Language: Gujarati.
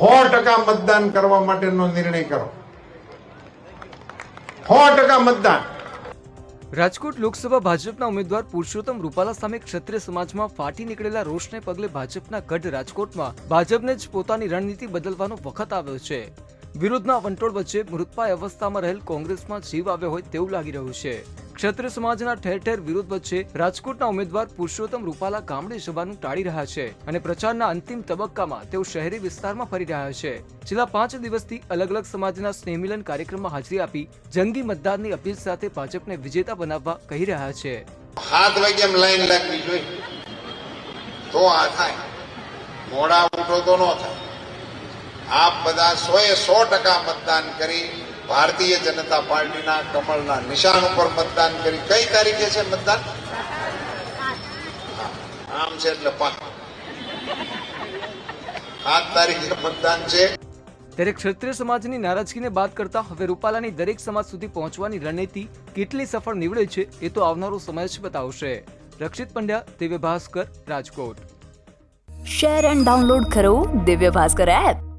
સો ટકા મતદાન કરવા માટેનો નિર્ણય કરો. સો ટકા મતદાન. રાજકોટ લોકસભા ભાજપના ઉમેદવાર પુરુષોત્તમ રૂપાલા સામે ક્ષત્રિય સમાજમાં ફાટી નીકળેલા રોષને પગલે ભાજપના ગઢ રાજકોટમાં ભાજપને જ પોતાની રણનીતિ બદલવાનો વખત આવ્યો છે. વિરોધના વંટોળ વચ્ચે મૃતપાય અવસ્થામાં રહેલ કોંગ્રેસમાં જીવ આવ્યો હોય તેવું લાગી રહ્યું છે. ક્ષત્રિય સમાજના ઠેર ઠેર વિરોધ વચ્ચે રાજકોટના ઉમેદવાર પુરુષોત્તમ રૂપાલા ગામડે જવાનું ટાળી રહ્યા છે અને પ્રચારના અંતિમ તબક્કામાં તેઓ શહેરી વિસ્તારમાં ફરી રહ્યા છે. છેલ્લા પાંચ દિવસથી અલગ અલગ સમાજના સ્નેહમિલન કાર્યક્રમમાં હાજરી આપી જંગી મતદારની અપીલ સાથે ભાજપને વિજેતા બનાવવા કહી રહ્યા છે. સાત વાગે લાઈન લાગવી જોઈએ. તો આ થાય. મોડા ઉઠો તો ન થાય. આપ બધા સોએ સો ટકા મતદાન કરી ભારતીય જનતા પાર્ટીના કમળના નિશાન ઉપર મતદાન કરી. કઈ તારીખે છે મતદાન? આમ છે એટલે પાંચ સાત તારીખે મતદાન છે. ત્યારે ક્ષત્રિય સમાજની નારાજગીને બાદ કરતા હવે રૂપાલાની દરેક સમાજ સુધી પહોંચવાની રણનીતિ કેટલી સફળ નીવડે છે એ તો આવનારો સમય જ બતાવશે. Rakshit Pandya Divya Bhaskar Rajkot. Share and download કરો દિવ્ય ભાસ્કર એપ.